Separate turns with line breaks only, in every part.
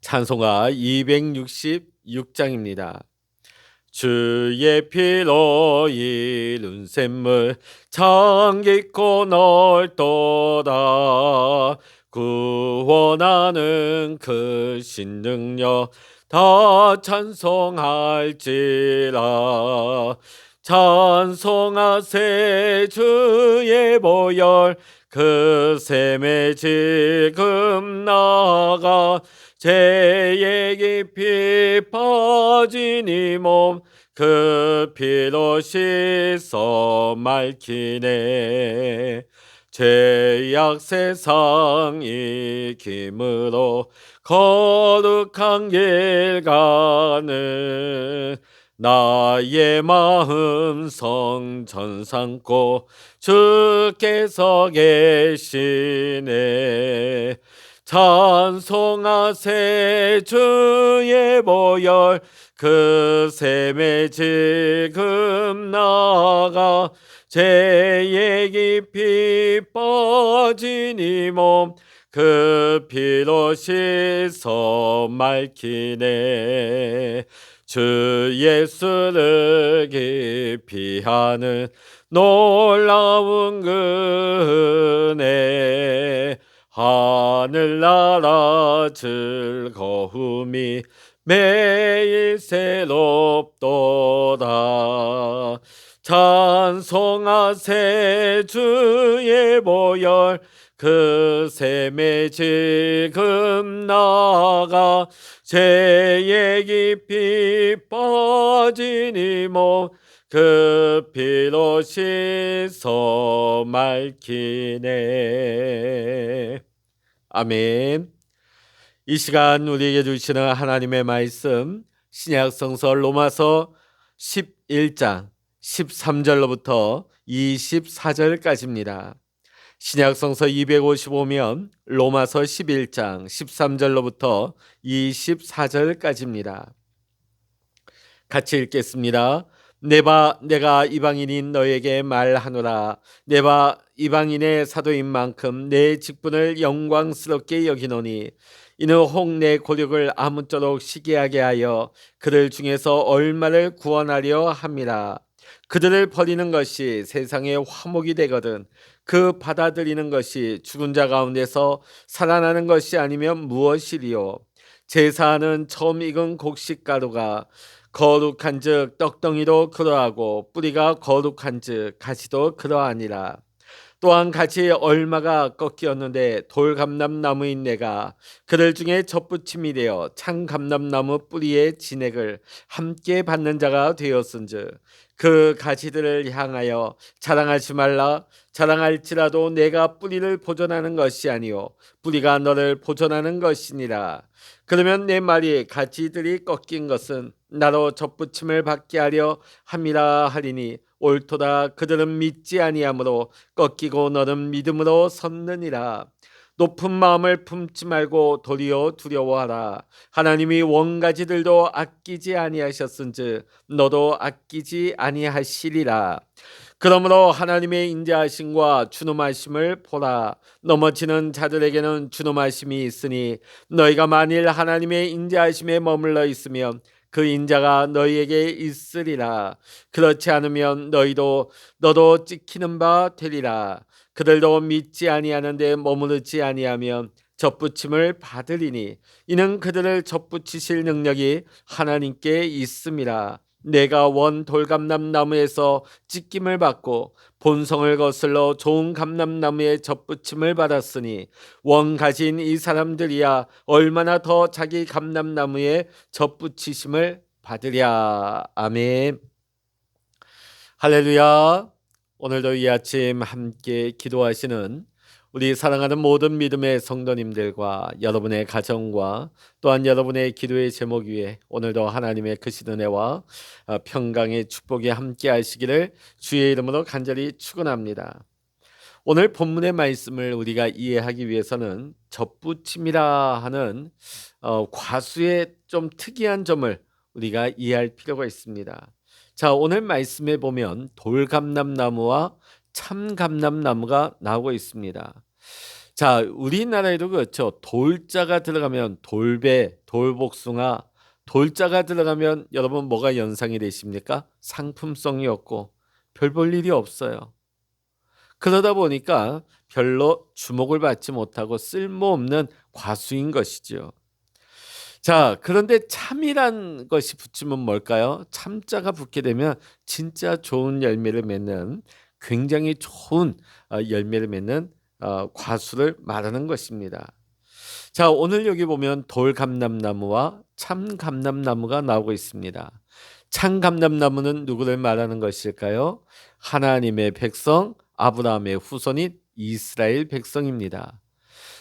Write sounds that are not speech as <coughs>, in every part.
찬송가 266장입니다. 주의 피로 이룬 샘물 참 깊고 넓도다 구원하는 크신 능력 다 찬송할지라 찬송하세 주의 보혈 그 샘에 지금 나가 죄의 깊이 이몸그 피로 씻어 맑히네. 죄악 세상 이김으로 거룩한 길 가는 나의 마음 성전 삼고 주께서 계시네. 찬송하세 주의 보혈 그 샘에 지금 나가 죄의 깊이 이몸그 피로 씻어 맑히네 주 예수를 깊이 하는 놀라운 그네 하늘나라 즐거움이 매일 새롭도다. 찬송하세 주의 보혈 그 샘에 지금 나가 죄의 깊이 빠진 이몸그 피로 씻어 맑히네 아멘 이 시간 우리에게 주시는 하나님의 말씀 신약 성서 로마서 11장 13절로부터 24절까지입니다. 신약 성서 255면 로마서 11장 13절로부터 24절까지입니다. 같이 읽겠습니다. 내바 내가 이방인인 너에게 말하노라 내바 이방인의 사도인 만큼 내 직분을 영광스럽게 여기노니 이는 혹 내 고력을 아무쪼록 시기하게 하여 그들 중에서 얼마를 구원하려 함이라 그들을 버리는 것이 세상의 화목이 되거든 그 받아들이는 것이 죽은 자 가운데서 살아나는 것이 아니면 무엇이리요 제사하는 처음 익은 곡식 가루가 거룩한즉 떡덩이도 그러하고 뿌리가 거룩한즉 가시도 그러하니라. 또한 같이 얼마가 꺾이었는데 돌감람나무인 내가 그들 중에 젖붙임이 되어 창감람나무 뿌리의 진액을 함께 받는 자가 되었은즉 그 가지들을 향하여 자랑하지 말라. 자랑할지라도 내가 뿌리를 보존하는 것이 아니요 뿌리가 너를 보존하는 것이니라. 그러면 내 말이 가지들이 꺾인 것은 나로 접붙임을 받게 하려 함이라 하리니 옳도다. 그들은 믿지 아니하므로 꺾이고 너는 믿음으로 섰느니라 높은 마음을 품지 말고 도리어 두려워하라 하나님이 원가지들도 아끼지 아니하셨은즉 너도 아끼지 아니하시리라 그러므로 하나님의 인자하심과 주놈하심을 보라 넘어지는 자들에게는 주놈하심이 있으니 너희가 만일 하나님의 인자하심에 머물러 있으면 그 인자가 너희에게 있으리라. 그렇지 않으면 너희도 너도 찍히는 바 되리라. 그들도 믿지 아니하는 데 머무르지 아니하면 접붙임을 받으리니 이는 그들을 접붙이실 능력이 하나님께 있음이라. 내가 원 돌감람 나무에서 찢김을 받고 본성을 거슬러 좋은 감람 나무에 접붙임을 받았으니 원 가진 이 사람들이야 얼마나 더 자기 감람 나무에 접붙이심을 받으랴. 아멘. 할렐루야 오늘도 이 아침 함께 기도하시는 우리 사랑하는 모든 믿음의 성도님들과 여러분의 가정과 또한 여러분의 기도의 제목 위에 오늘도 하나님의 크신 은혜와 어, 평강의 축복이 함께 하시기를 주의 이름으로 간절히 축원합니다. 오늘 본문의 말씀을 우리가 이해하기 위해서는 접붙임이라 하는 어, 과수의 좀 특이한 점을 우리가 이해할 필요가 있습니다. 자, 오늘 말씀에 보면 돌감람나무와 참감람나무가 나오고 있습니다. 자, 우리나라에도 그렇죠. 돌자가 들어가면 돌배, 돌복숭아, 돌자가 들어가면 여러분 뭐가 연상이 되십니까? 상품성이 없고 별 볼 일이 없어요. 그러다 보니까 별로 주목을 받지 못하고 쓸모없는 과수인 것이죠. 자, 그런데 참이란 것이 붙이면 뭘까요? 참자가 붙게 되면 진짜 좋은 열매를 맺는 굉장히 좋은 어, 열매를 맺는 어, 과수를 말하는 것입니다. 자, 오늘 여기 보면 돌감람나무와 참감람나무가 나오고 있습니다. 참감람나무는 누구를 말하는 것일까요? 하나님의 백성 아브라함의 후손인 이스라엘 백성입니다.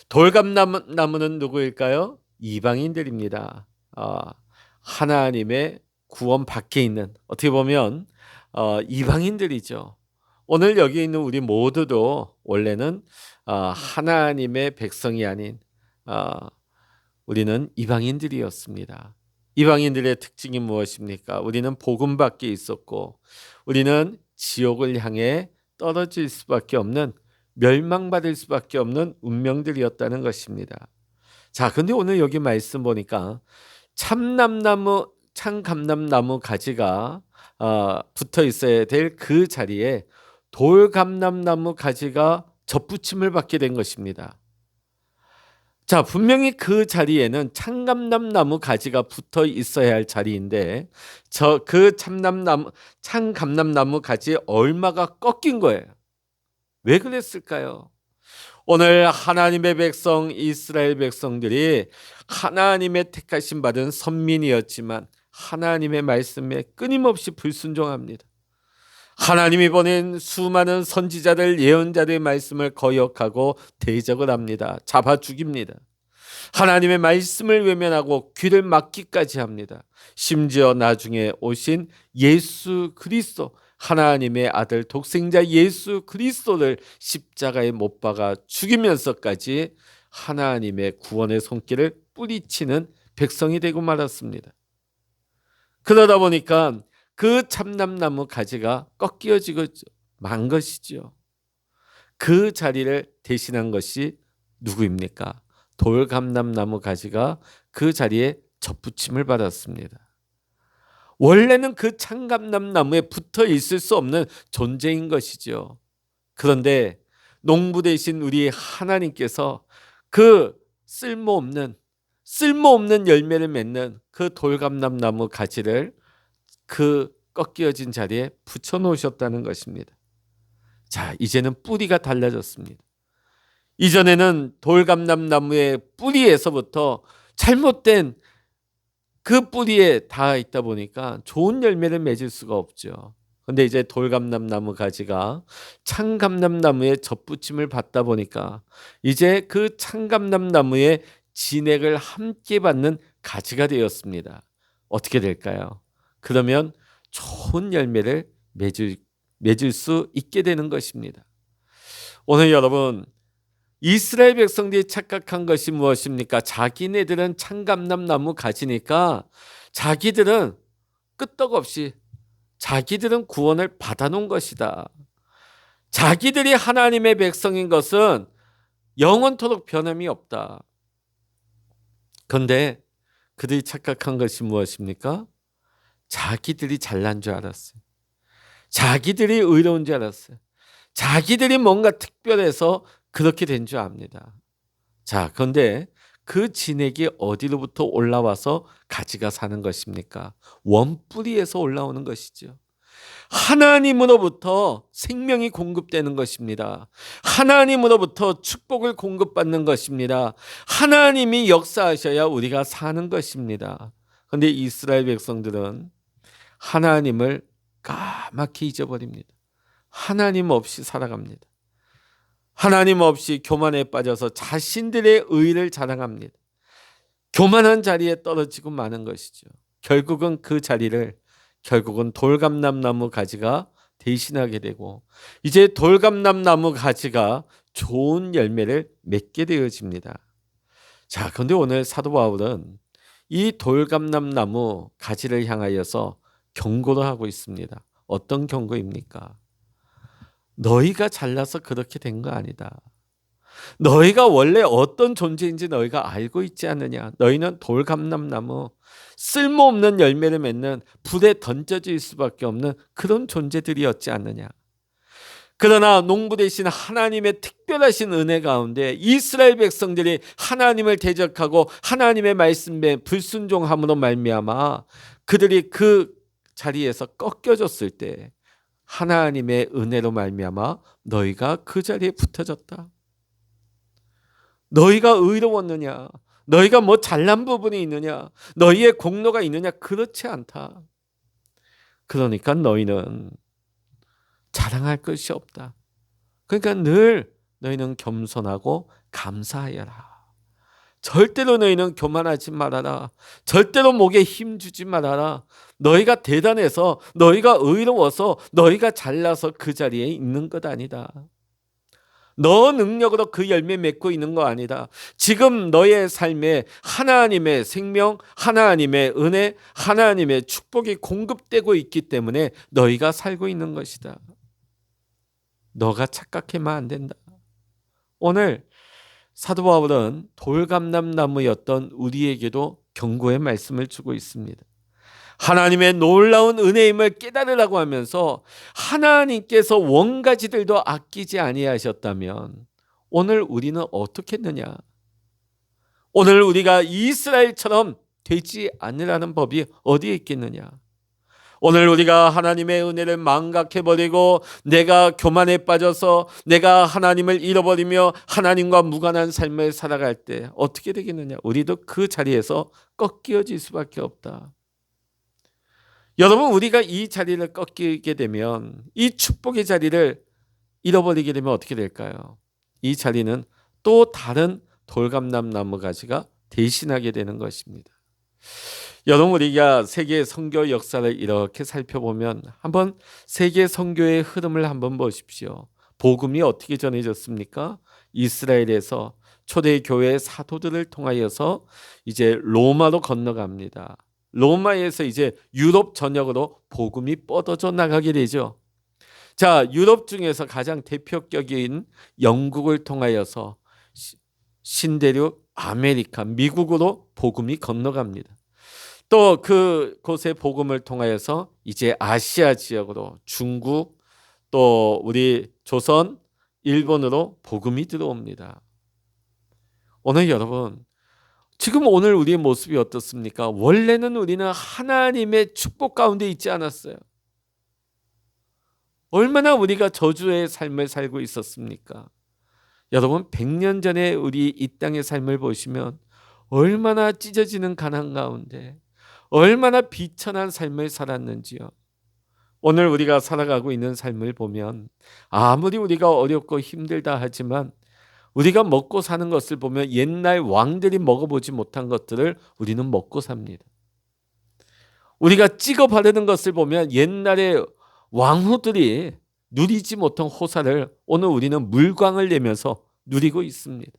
돌감나무는 누구일까요? 이방인들입니다. 어, 하나님의 구원 밖에 있는 어떻게 보면 어, 이방인들이죠. 오늘 여기 있는 우리 모두도 원래는 어, 하나님의 백성이 아닌 어, 우리는 이방인들이었습니다. 이방인들의 특징이 무엇입니까? 우리는 복음 밖에 있었고 우리는 지옥을 향해 떨어질 수밖에 없는 멸망받을 수밖에 없는 운명들이었다는 것입니다. 자, 근데 오늘 여기 말씀 보니까 참남나무, 참감남나무 가지가 어, 붙어 있어야 될 그 자리에 돌감남나무 가지가 접붙임을 받게 된 것입니다. 자, 분명히 그 자리에는 참감남나무 가지가 붙어 있어야 할 자리인데 저 그 참남나무 참감남나무 가지 얼마가 꺾인 거예요. 왜 그랬을까요? 오늘 하나님의 백성 이스라엘 백성들이 하나님의 택하심 받은 선민이었지만 하나님의 말씀에 끊임없이 불순종합니다. 하나님이 보낸 수많은 선지자들 예언자들의 말씀을 거역하고 대적을 합니다. 잡아 죽입니다. 하나님의 말씀을 외면하고 귀를 막기까지 합니다. 심지어 나중에 오신 예수 그리스도 하나님의 아들 독생자 예수 그리스도를 십자가에 못 박아 죽이면서까지 하나님의 구원의 손길을 뿌리치는 백성이 되고 말았습니다. 그러다 보니까 그 참남나무 가지가 꺾여지고 만 것이죠. 그 자리를 대신한 것이 누구입니까? 돌감남나무 가지가 그 자리에 접붙임을 받았습니다. 원래는 그 창감남 나무에 붙어 있을 수 없는 존재인 것이죠. 그런데 농부 대신 우리 하나님께서 그 쓸모없는 쓸모없는 열매를 맺는 그 돌감남 나무 가지를 그 꺾여진 자리에 붙여 놓으셨다는 것입니다. 자, 이제는 뿌리가 달라졌습니다. 이전에는 돌감남 나무의 뿌리에서부터 잘못된 그 뿌리에 닿아 있다 보니까 좋은 열매를 맺을 수가 없죠. 근데 이제 돌감람 나무 가지가 창감람 나무에 접붙임을 받다 보니까 이제 그 창감람 나무의 진액을 함께 받는 가지가 되었습니다. 어떻게 될까요? 그러면 좋은 열매를 맺을, 맺을 수 있게 되는 것입니다. 오늘 여러분 이스라엘 백성들이 착각한 것이 무엇입니까? 자기네들은 창감남 나무 가지니까 자기들은 끄떡없이 자기들은 구원을 받아놓은 것이다. 자기들이 하나님의 백성인 것은 영원토록 변함이 없다. 그런데 그들이 착각한 것이 무엇입니까? 자기들이 잘난 줄 알았어요. 자기들이 의로운 줄 알았어요. 자기들이 뭔가 특별해서 그렇게 된 줄 압니다. 자, 그런데 그 진액이 어디로부터 올라와서 가지가 사는 것입니까? 원뿌리에서 올라오는 것이죠. 하나님으로부터 생명이 공급되는 것입니다. 하나님으로부터 축복을 공급받는 것입니다. 하나님이 역사하셔야 우리가 사는 것입니다. 그런데 이스라엘 백성들은 하나님을 까맣게 잊어버립니다. 하나님 없이 살아갑니다. 하나님 없이 교만에 빠져서 자신들의 의를 자랑합니다. 교만한 자리에 떨어지고 마는 것이죠. 결국은 그 자리를 결국은 돌감람 나무 가지가 대신하게 되고 이제 돌감람 나무 가지가 좋은 열매를 맺게 되어집니다. 자, 그런데 오늘 사도 바울은 이 돌감람 나무 가지를 향하여서 경고를 하고 있습니다. 어떤 경고입니까? 너희가 잘나서 그렇게 된 거 아니다. 너희가 원래 어떤 존재인지 너희가 알고 있지 않느냐. 너희는 돌감람나무 쓸모없는 열매를 맺는 불에 던져질 수밖에 없는 그런 존재들이었지 않느냐. 그러나 농부 대신 하나님의 특별하신 은혜 가운데 이스라엘 백성들이 하나님을 대적하고 하나님의 말씀에 불순종함으로 말미암아 그들이 그 자리에서 꺾여졌을 때 하나님의 은혜로 말미암아 너희가 그 자리에 붙어졌다. 너희가 의로웠느냐? 너희가 뭐 잘난 부분이 있느냐? 너희의 공로가 있느냐? 그렇지 않다. 그러니까 너희는 자랑할 것이 없다. 그러니까 늘 너희는 겸손하고 감사하여라. 절대로 너희는 교만하지 말아라. 절대로 목에 힘 주지 말아라. 너희가 대단해서 너희가 의로워서 너희가 잘나서 그 자리에 있는 것 아니다. 너 능력으로 그 열매 맺고 있는 거 아니다. 지금 너의 삶에 하나님의 생명, 하나님의 은혜, 하나님의 축복이 공급되고 있기 때문에 너희가 살고 있는 것이다. 너가 착각해만 안 된다. 오늘 사도 바울은 돌감람 나무였던 우리에게도 경고의 말씀을 주고 있습니다. 하나님의 놀라운 은혜임을 깨달으라고 하면서 하나님께서 원가지들도 아끼지 아니하셨다면 오늘 우리는 어떻게 했느냐? 오늘 우리가 이스라엘처럼 되지 않으라는 법이 어디에 있겠느냐? 오늘 우리가 하나님의 은혜를 망각해버리고 내가 교만에 빠져서 내가 하나님을 잃어버리며 하나님과 무관한 삶을 살아갈 때 어떻게 되겠느냐? 우리도 그 자리에서 꺾여질 수밖에 없다. 여러분 우리가 이 자리를 꺾이게 되면 이 축복의 자리를 잃어버리게 되면 어떻게 될까요? 이 자리는 또 다른 돌감람 나무 가지가 대신하게 되는 것입니다. 여러분 우리가 세계 선교 역사를 이렇게 살펴보면 한번 세계 선교의 흐름을 한번 보십시오. 복음이 어떻게 전해졌습니까? 이스라엘에서 초대 교회 사도들을 통하여서 이제 로마로 건너갑니다. 로마에서 이제 유럽 전역으로 복음이 뻗어져 나가게 되죠. 자, 유럽 중에서 가장 대표격인 영국을 통하여서 신대륙 아메리카, 미국으로 복음이 건너갑니다. 또 그곳의 복음을 통하여서 이제 아시아 지역으로 중국 또 우리 조선, 일본으로 복음이 들어옵니다. 오늘 여러분 지금 오늘 우리의 모습이 어떻습니까? 원래는 우리는 하나님의 축복 가운데 있지 않았어요. 얼마나 우리가 저주의 삶을 살고 있었습니까? 여러분 100년 전에 우리 이 땅의 삶을 보시면 얼마나 찢어지는 가난 가운데 얼마나 비천한 삶을 살았는지요. 오늘 우리가 살아가고 있는 삶을 보면 아무리 우리가 어렵고 힘들다 하지만 우리가 먹고 사는 것을 보면 옛날 왕들이 먹어보지 못한 것들을 우리는 먹고 삽니다. 우리가 찍어 바르는 것을 보면 옛날에 왕후들이 누리지 못한 호사를 오늘 우리는 물광을 내면서 누리고 있습니다.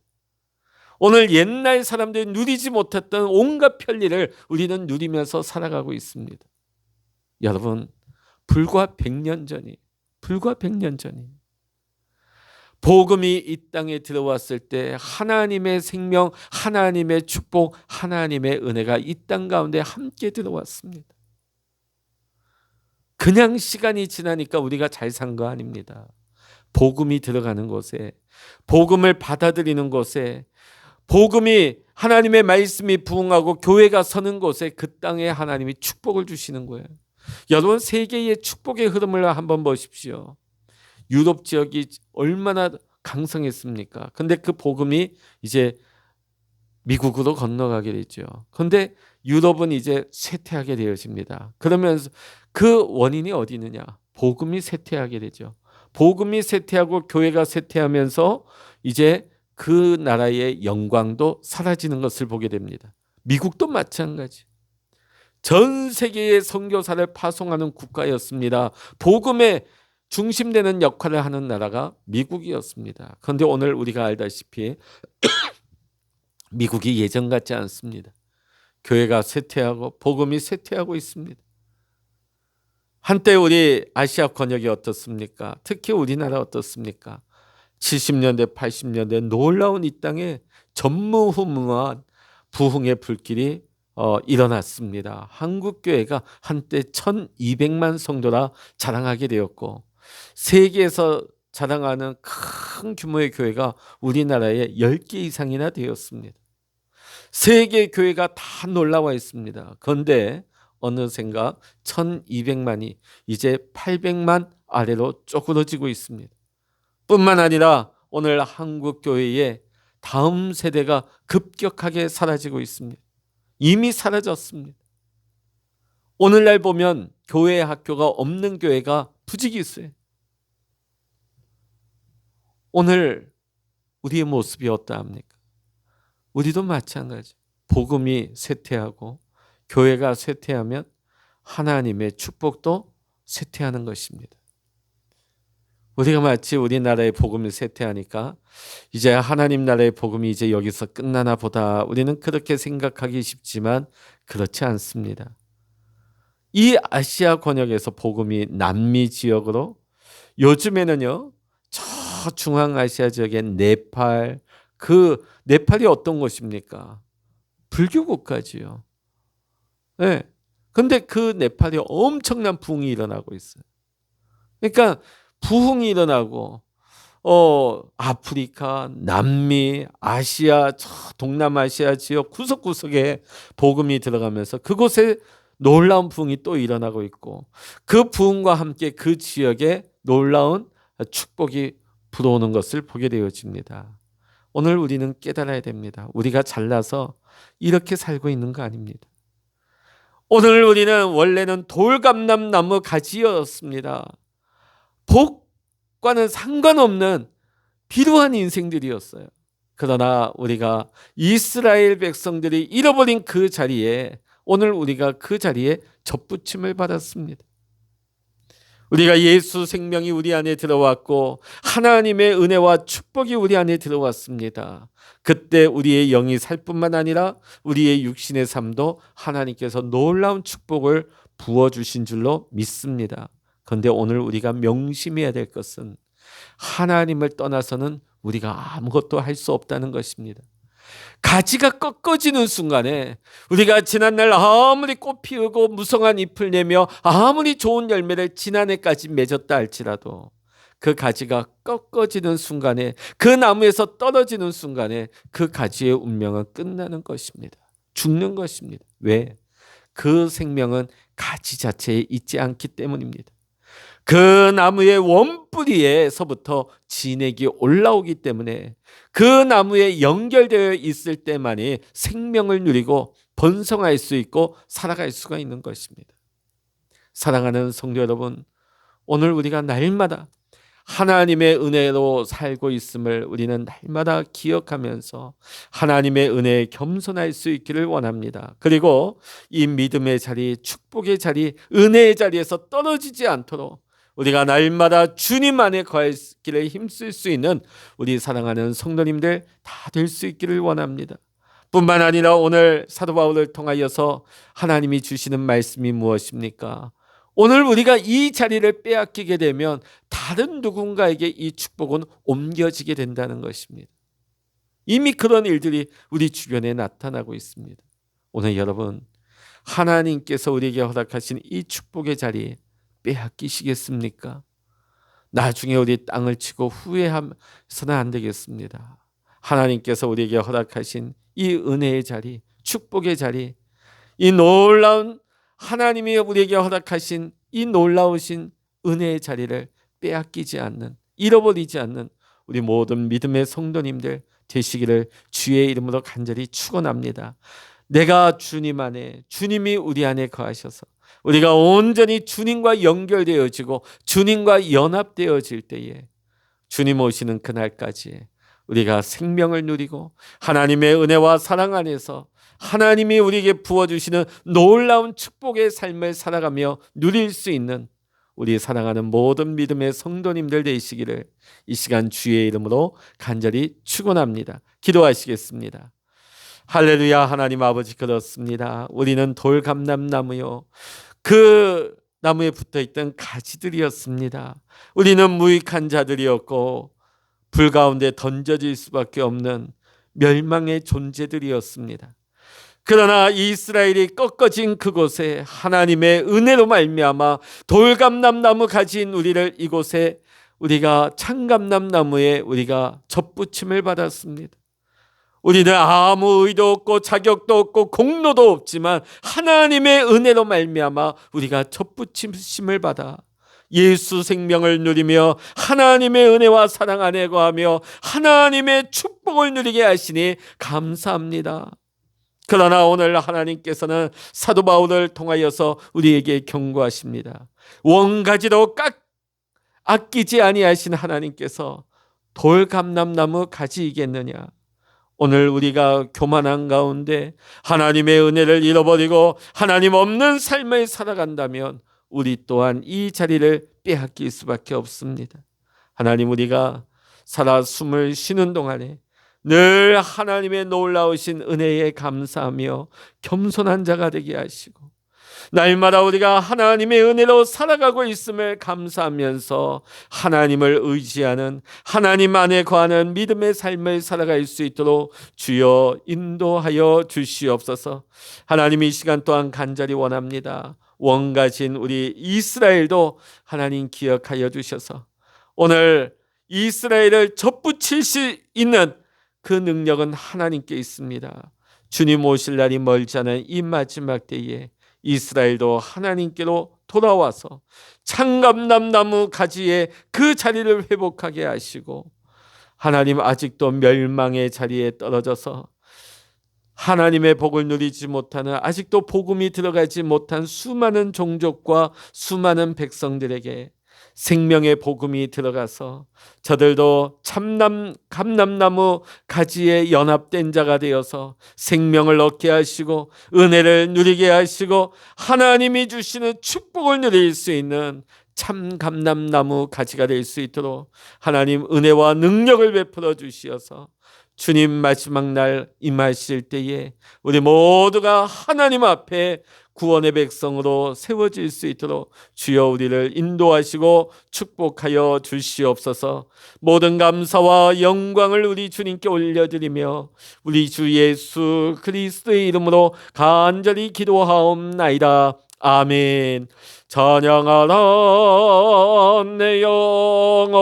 오늘 옛날 사람들이 누리지 못했던 온갖 편리를 우리는 누리면서 살아가고 있습니다. 여러분, 불과 100년 전이, 불과 100년 전이 복음이 이 땅에 들어왔을 때 하나님의 생명, 하나님의 축복, 하나님의 은혜가 이 땅 가운데 함께 들어왔습니다. 그냥 시간이 지나니까 우리가 잘 산 거 아닙니다. 복음이 들어가는 곳에, 복음을 받아들이는 곳에, 복음이 하나님의 말씀이 부흥하고 교회가 서는 곳에 그 땅에 하나님이 축복을 주시는 거예요. 여러분 세계의 축복의 흐름을 한번 보십시오. 유럽 지역이 얼마나 강성했습니까? 근데 그 복음이 이제 미국으로 건너가게 되죠. 근데 유럽은 이제 쇠퇴하게 되어집니다. 그러면서 그 원인이 어디 있느냐? 복음이 쇠퇴하게 되죠. 복음이 쇠퇴하고 교회가 쇠퇴하면서 이제 그 나라의 영광도 사라지는 것을 보게 됩니다. 미국도 마찬가지. 전 세계의 선교사를 파송하는 국가였습니다. 복음의 중심되는 역할을 하는 나라가 미국이었습니다. 그런데 오늘 우리가 알다시피 <coughs> 미국이 예전 같지 않습니다. 교회가 쇠퇴하고 복음이 쇠퇴하고 있습니다. 한때 우리 아시아 권역이 어떻습니까? 특히 우리나라 어떻습니까? 70년대, 80년대 놀라운 이 땅에 전무후무한 부흥의 불길이 어, 일어났습니다. 한국 교회가 한때 1,200만 성도라 자랑하게 되었고 세계에서 자랑하는 큰 규모의 교회가 우리나라에 10개 이상이나 되었습니다. 세계 교회가 다 놀라워 있습니다. 그런데 어느샌가 1200만이 이제 800만 아래로 쪼그러지고 있습니다. 뿐만 아니라 오늘 한국 교회의 다음 세대가 급격하게 사라지고 있습니다. 이미 사라졌습니다. 오늘날 보면 교회 학교가 없는 교회가 부지기수예요. 오늘 우리의 모습이 어떠합니까? 우리도 마찬가지. 복음이 쇠퇴하고 교회가 쇠퇴하면 하나님의 축복도 쇠퇴하는 것입니다. 우리가 마치 우리나라의 복음이 쇠퇴하니까 이제 하나님 나라의 복음이 이제 여기서 끝나나 보다 우리는 그렇게 생각하기 쉽지만 그렇지 않습니다. 이 아시아 권역에서 복음이 남미 지역으로 요즘에는요 저 중앙아시아 지역의 네팔 그 네팔이 어떤 곳입니까? 불교 국가지요. 예. 네. 근데 그 네팔이 엄청난 부흥이 일어나고 있어요. 그러니까 부흥이 일어나고 어 아프리카, 남미, 아시아, 동남아시아 지역 구석구석에 복음이 들어가면서 그곳에 놀라운 부흥이 또 일어나고 있고 그 부흥과 함께 그 지역에 놀라운 축복이 불어오는 것을 보게 되어집니다. 오늘 우리는 깨달아야 됩니다. 우리가 잘나서 이렇게 살고 있는 거 아닙니다. 오늘 우리는 원래는 돌감람 나무 가지였습니다. 복과는 상관없는 비루한 인생들이었어요. 그러나 우리가 이스라엘 백성들이 잃어버린 그 자리에 오늘 우리가 그 자리에 접붙임을 받았습니다. 우리가 예수 생명이 우리 안에 들어왔고 하나님의 은혜와 축복이 우리 안에 들어왔습니다. 그때 우리의 영이 살 뿐만 아니라 우리의 육신의 삶도 하나님께서 놀라운 축복을 부어 주신 줄로 믿습니다. 그런데 오늘 우리가 명심해야 될 것은 하나님을 떠나서는 우리가 아무것도 할 수 없다는 것입니다. 가지가 꺾어지는 순간에 우리가 지난날 아무리 꽃 피우고 무성한 잎을 내며 아무리 좋은 열매를 지난해까지 맺었다 할지라도 그 가지가 꺾어지는 순간에 그 나무에서 떨어지는 순간에 그 가지의 운명은 끝나는 것입니다. 죽는 것입니다. 왜? 그 생명은 가지 자체에 있지 않기 때문입니다. 그 나무의 원뿌리에서부터 진액이 올라오기 때문에 그 나무에 연결되어 있을 때만이 생명을 누리고 번성할 수 있고 살아갈 수가 있는 것입니다. 사랑하는 성도 여러분, 오늘 우리가 날마다 하나님의 은혜로 살고 있음을 우리는 날마다 기억하면서 하나님의 은혜에 겸손할 수 있기를 원합니다. 그리고 이 믿음의 자리, 축복의 자리, 은혜의 자리에서 떨어지지 않도록 우리가 날마다 주님 안에 길에 힘쓸 수 있는 우리 사랑하는 성도님들 다 될 수 있기를 원합니다. 뿐만 아니라 오늘 사도 바울을 통하여서 하나님이 주시는 말씀이 무엇입니까? 오늘 우리가 이 자리를 빼앗기게 되면 다른 누군가에게 이 축복은 옮겨지게 된다는 것입니다. 이미 그런 일들이 우리 주변에 나타나고 있습니다. 오늘 여러분, 하나님께서 우리에게 허락하신 이 축복의 자리에 빼앗기시겠습니까? 나중에 우리 땅을 치고 후회해서는 안 되겠습니다. 하나님께서 우리에게 허락하신 이 은혜의 자리, 축복의 자리, 이 놀라운 하나님이 우리에게 허락하신 이 놀라우신 은혜의 자리를 빼앗기지 않는, 잃어버리지 않는 우리 모든 믿음의 성도님들 되시기를 주의 이름으로 간절히 축원합니다. 내가 주님 안에 주님이 우리 안에 거하셔서 우리가 온전히 주님과 연결되어지고 주님과 연합되어질 때에 주님 오시는 그날까지 우리가 생명을 누리고 하나님의 은혜와 사랑 안에서 하나님이 우리에게 부어주시는 놀라운 축복의 삶을 살아가며 누릴 수 있는 우리 사랑하는 모든 믿음의 성도님들 되시기를 이 시간 주의 이름으로 간절히 축원합니다. 기도하시겠습니다. 할렐루야 하나님 아버지 그렇습니다. 우리는 돌감람나무요. 그 나무에 붙어 있던 가지들이었습니다. 우리는 무익한 자들이었고 불 가운데 던져질 수밖에 없는 멸망의 존재들이었습니다. 그러나 이스라엘이 꺾어진 그곳에 하나님의 은혜로 말미암아 돌감람 나무 가진 우리를 이곳에 우리가 창감남나무에 우리가 접붙임을 받았습니다. 우리는 아무 의도 없고 자격도 없고 공로도 없지만 하나님의 은혜로 말미암아 우리가 접붙임을 받아 예수 생명을 누리며 하나님의 은혜와 사랑 안에 거하며 하나님의 축복을 누리게 하시니 감사합니다. 그러나 오늘 하나님께서는 사도 바울을 통하여서 우리에게 경고하십니다. 원가지로 깍 아끼지 아니하신 하나님께서 돌감람나무 가지이겠느냐? 오늘 우리가 교만한 가운데 하나님의 은혜를 잃어버리고 하나님 없는 삶을 살아간다면 우리 또한 이 자리를 빼앗길 수밖에 없습니다. 하나님 우리가 살아 숨을 쉬는 동안에 늘 하나님의 놀라우신 은혜에 감사하며 겸손한 자가 되게 하시고 날마다 우리가 하나님의 은혜로 살아가고 있음을 감사하면서 하나님을 의지하는 하나님 안에 거하는 믿음의 삶을 살아갈 수 있도록 주여 인도하여 주시옵소서. 하나님 이 시간 또한 간절히 원합니다. 원가진 우리 이스라엘도 하나님 기억하여 주셔서 오늘 이스라엘을 접붙일 수 있는 그 능력은 하나님께 있습니다. 주님 오실 날이 멀지 않은 이 마지막 때에 이스라엘도 하나님께로 돌아와서 창감남 나무 가지에 그 자리를 회복하게 하시고 하나님 아직도 멸망의 자리에 떨어져서 하나님의 복을 누리지 못하는 아직도 복음이 들어가지 못한 수많은 종족과 수많은 백성들에게 생명의 복음이 들어가서 저들도 참남 감남나무 가지에 연합된 자가 되어서 생명을 얻게 하시고 은혜를 누리게 하시고 하나님이 주시는 축복을 누릴 수 있는 참 감남나무 가지가 될 수 있도록 하나님 은혜와 능력을 베풀어 주시어서 주님 마지막 날 임하실 때에 우리 모두가 하나님 앞에 구원의 백성으로 세워질 수 있도록 주여 우리를 인도하시고 축복하여 주시옵소서 모든 감사와 영광을 우리 주님께 올려드리며 우리 주 예수 그리스도의 이름으로 간절히 기도하옵나이다. 아멘. 찬양하라 내 영혼아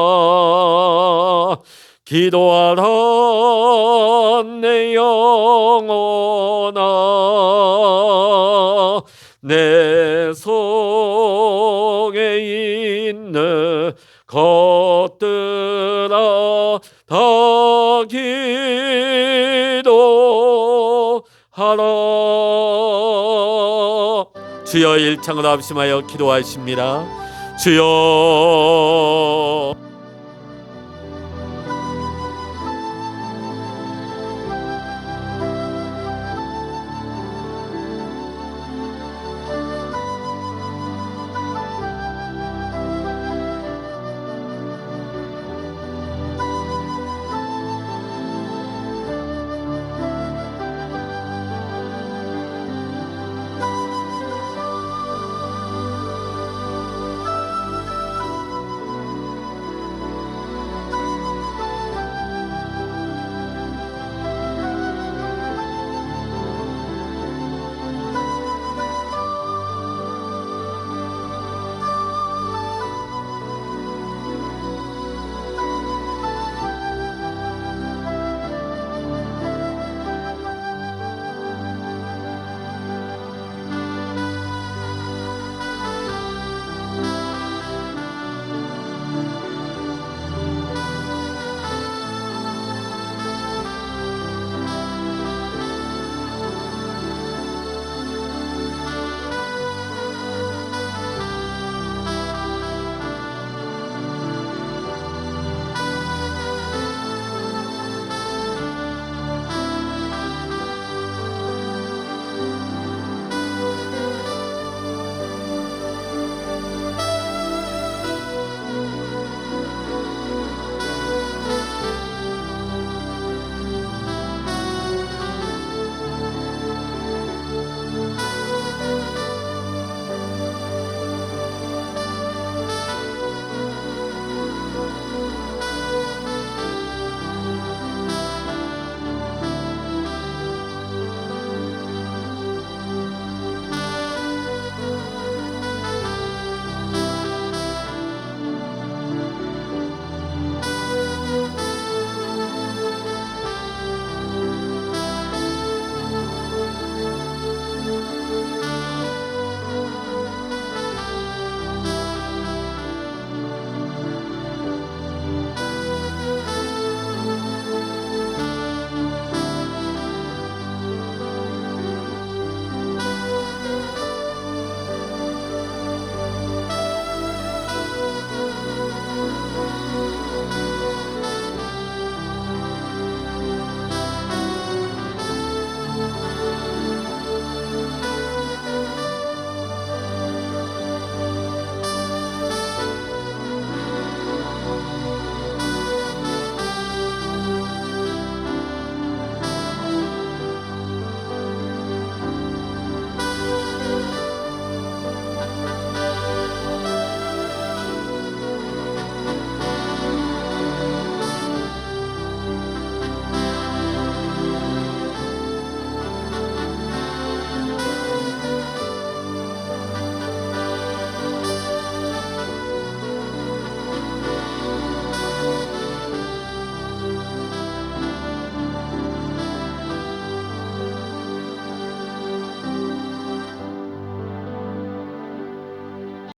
기도하라 내 영혼아. 내 속에 있는 것들아 다 기도하라. 주여 일창을 합심하여 기도하십니다. 주여